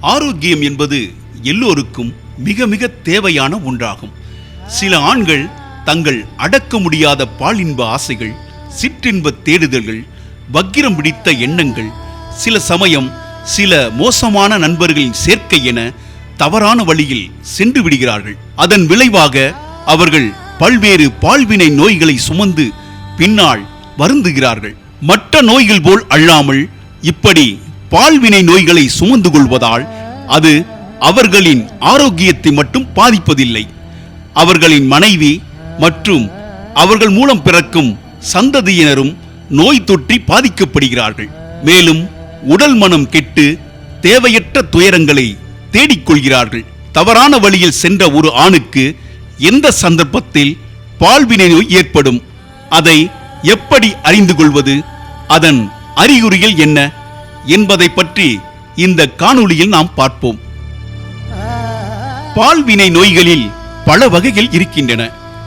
ஆரோக்கியம் என்பது எல்லோருக்கும் மிக மிக தேவையான ஒன்றாகும். சில ஆண்கள் தங்கள் அடக்க முடியாத பாலின்ப ஆசைகள் சிற்றின்ப தேடுதல்கள் வக்கிரம் பிடித்த எண்ணங்கள் சில சமயம் சில மோசமான நண்பர்களின் சேர்க்கை என தவறான வழியில் சென்று விடுகிறார்கள். அதன் விளைவாக அவர்கள் பல்வேறு பால்வினை நோய்களை சுமந்து பின்னால் வருந்துகிறார்கள். மற்ற நோய்கள் போல் அல்லாமல் இப்படி பால்வினை நோய்களை சுமந்து கொள்வதால் அது அவர்களின் ஆரோக்கியத்தை மட்டும் பாதிப்பதில்லை. அவர்களின் மனைவி மற்றும் அவர்கள் மூலம் பிறக்கும் சந்ததியினரும் நோய் தொற்றி பாதிக்கப்படுகிறார்கள். மேலும் உடல் மனம் கெட்டு தேவையற்ற துயரங்களை தேடிக்கொள்கிறார்கள். தவறான வழியில் சென்ற ஒரு ஆணுக்கு எந்த சந்தர்ப்பத்தில் பால்வினை நோய் ஏற்படும்? அதை எப்படி அறிந்து கொள்வது? அதன் அறிகுறிகள் என்ன? என்பதை பற்றி இந்த காணொளியில் நாம் பார்ப்போம். பால்வினை நோய்களில் பல வகைகள் இருக்கின்றன.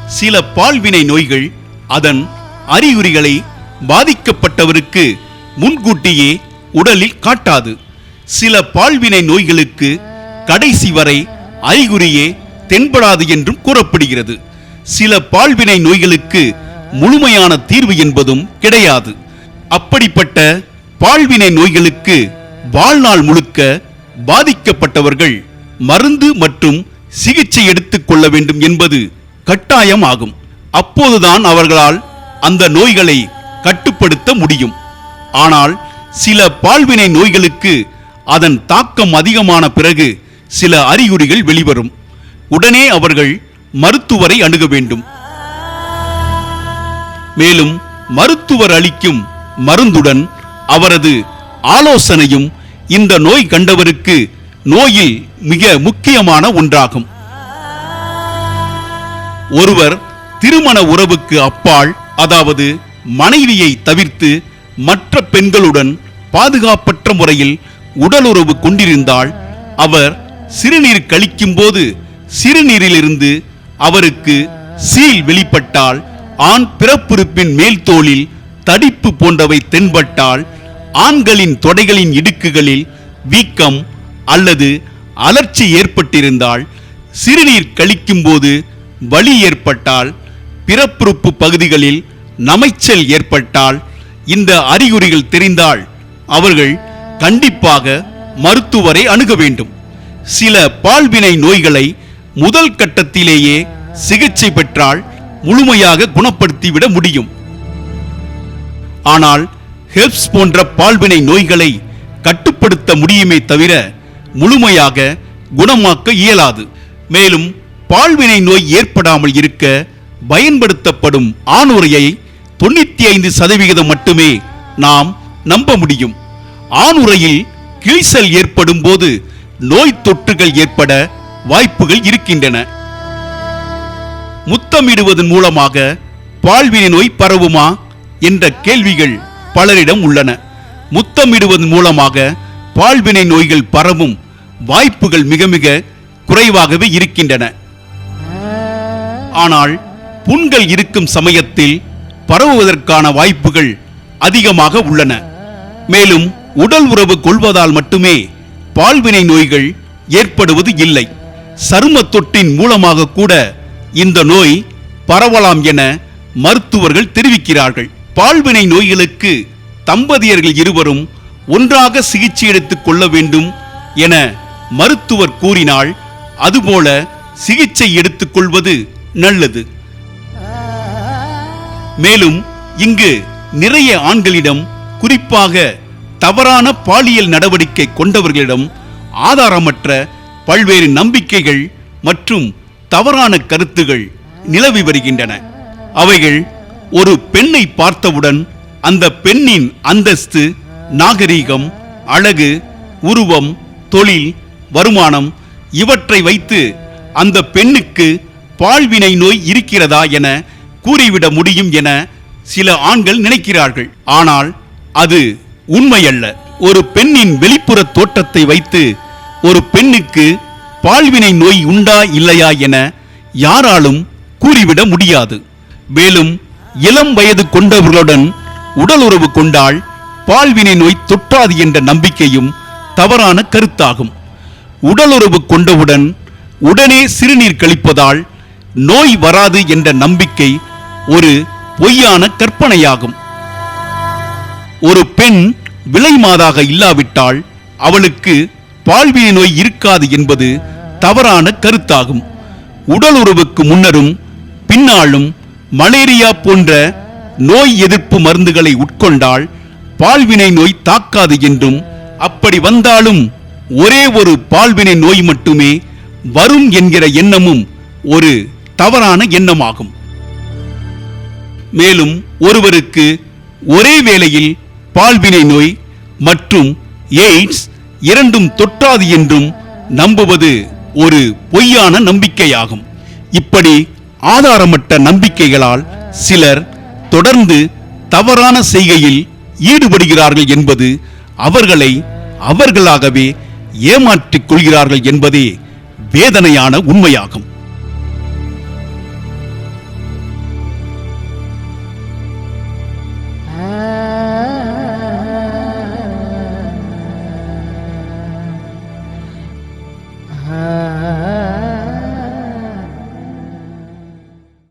சில பால்வினை நோய்கள் அதன் அறிகுறிகளை பாதிக்கப்பட்டவருக்கு முன்கூட்டியே உடலில் காட்டாது. சில பால்வினை நோய்களுக்கு கடைசி வரை அறிகுறியே தென்படாது என்றும் கூறப்படுகிறது. சில பால்வினை நோய்களுக்கு முழுமையான தீர்வு என்பதும் கிடையாது. அப்படிப்பட்ட பால்வினை நோய்களுக்கு வாழ்நாள் முழுக்க பாதிக்கப்பட்டவர்கள் மருந்து மற்றும் சிகிச்சை எடுத்துக் கொள்ள வேண்டும் என்பது கட்டாயம் ஆகும் அப்போதுதான் அவர்களால் அந்த நோய்களை கட்டுப்படுத்த முடியும். ஆனால் சில பால்வினை நோய்களுக்கு அதன் தாக்கம் அதிகமான பிறகு சில அறிகுறிகள் வெளிவரும். உடனே அவர்கள் மருத்துவரை அணுக வேண்டும். மேலும் மருத்துவர் அளிக்கும் மருந்துடன் அவரது ஆலோசனையும் இந்த நோய் கண்டவருக்கு நோயில் மிக முக்கியமான ஒன்றாகும். ஒருவர் திருமண உறவுக்கு அப்பால் அதாவது மனைவியை தவிர்த்து மற்ற பெண்களுடன் பாதுகாப்பற்ற முறையில் உடலுறவு கொண்டிருந்தால் அவர் சிறுநீர் கழிக்கும் போது சிறுநீரிலிருந்து அவருக்கு சீல் வெளிப்பட்டால் ஆண் பிறப்புறுப்பின் மேல் தோளில் தடிப்பு போன்றவை தென்பட்டால் ஆண்களின் தொடைகளின் இடுக்குகளில் வீக்கம் அல்லது அலர்ச்சி ஏற்பட்டிருந்தால் சிறுநீர் கழிக்கும்போது வலி ஏற்பட்டால் பிறப்புறுப்பு பகுதிகளில் நமைச்சல் ஏற்பட்டால் இந்த அறிகுறிகள் தெரிந்தால் அவர்கள் கண்டிப்பாக மருத்துவரை அணுக வேண்டும். சில பால்வினை நோய்களை முதல் கட்டத்திலேயே சிகிச்சை பெற்றால் முழுமையாக குணப்படுத்திவிட முடியும். ஆனால் ஹெப்ஸ் போன்ற பால்வினை நோய்களை கட்டுப்படுத்த முடியுமே தவிர முழுமையாக குணமாக்க இயலாது. மேலும் பால்வினை நோய் ஏற்படாமல் இருக்க பயன்படுத்தப்படும் ஆணுரையை தொண்ணூத்தி ஐந்து சதவிகிதம் மட்டுமே நாம் நம்ப முடியும். ஆணுரையில் கிழிசல் ஏற்படும் போது நோய் தொற்றுகள் ஏற்பட வாய்ப்புகள் இருக்கின்றன. முத்தமிடுவதன் மூலமாக பால்வினை நோய் பரவுமா என்ற கேள்விகள் பலரிடம் உள்ளன. முத்தமிடுவதன் மூலமாக பால்வினை நோய்கள் பரவும் வாய்ப்புகள் மிக மிக குறைவாகவே இருக்கின்றன. ஆனால் புண்கள் இருக்கும் சமயத்தில் பரவுவதற்கான வாய்ப்புகள் அதிகமாக உள்ளன. மேலும் உடல் உறவு கொள்வதால் மட்டுமே பால்வினை நோய்கள் ஏற்படுவது இல்லை. சரும தொட்டின் மூலமாக கூட இந்த நோய் பரவலாம் என மருத்துவர்கள் தெரிவிக்கிறார்கள். பால்வினை நோய்களுக்கு தம்பதியர்கள் இருவரும் ஒன்றாக சிகிச்சை எடுத்துக் கொள்ள வேண்டும் என மருத்துவர் கூறினால் அதுபோல சிகிச்சை எடுத்துக்கொள்வது நல்லது. மேலும் இங்கு நிறைய ஆண்களிடம் குறிப்பாக தவறான பாலியல் நடவடிக்கை கொண்டவர்களிடம் ஆதாரமற்ற பல்வேறு நம்பிக்கைகள் மற்றும் தவறான கருத்துகள் நிலவி வருகின்றன. அவைகள் ஒரு பெண்ணை பார்த்தவுடன் அந்த பெண்ணின் அந்தஸ்து நாகரீகம் அழகு உருவம் தொழில் வருமானம் இவற்றை வைத்து அந்த பெண்ணுக்கு பால்வினை நோய் இருக்கிறதா என கூறிவிட முடியும் என சில ஆண்கள் நினைக்கிறார்கள். ஆனால் அது உண்மையல்ல. ஒரு பெண்ணின் வெளிப்புற தோற்றத்தை வைத்து ஒரு பெண்ணுக்கு பால்வினை நோய் உண்டா இல்லையா என யாராலும் கூறிவிட முடியாது. மேலும் இளம் வயது கொண்டவர்களுடன் உடல் உறவு கொண்டால் பால்வினை நோய் தொற்றாது என்ற நம்பிக்கையும் தவறான கருத்தாகும். உடலுறவு கொண்டவுடன் உடனே சிறுநீர் கழிப்பதால் நோய் வராது என்ற நம்பிக்கை ஒரு பொய்யான கற்பனையாகும். ஒரு பெண் விலை மாதாக இல்லாவிட்டால் அவளுக்கு பால்வினை நோய் இருக்காது என்பது தவறான கருத்தாகும். உடலுறவுக்கு முன்னரும் பின்னாலும் மலேரியா போன்ற நோய் எதிர்ப்பு மருந்துகளை உட்கொண்டால் பால்வினை நோய் தாக்காது என்றும் அப்படி வந்தாலும் ஒரே ஒரு பால்வினை நோய் மட்டுமே வரும் என்கிற எண்ணமும் ஒரு தவறான எண்ணமாகும். மேலும் ஒருவருக்கு ஒரே வேளையில் பால்வினை நோய் மற்றும் எய்ட்ஸ் இரண்டும் தொற்றாது என்றும் நம்புவது ஒரு பொய்யான நம்பிக்கையாகும். இப்படி ஆதாரமற்ற நம்பிக்கைகளால் சிலர் தொடர்ந்து தவறான செய்கையில் ஈடுபடுகிறார்கள் என்பது அவர்களை அவர்களாகவே ஏமாற்றிக் கொள்கிறார்கள் என்பதே வேதனையான உண்மையாகும்.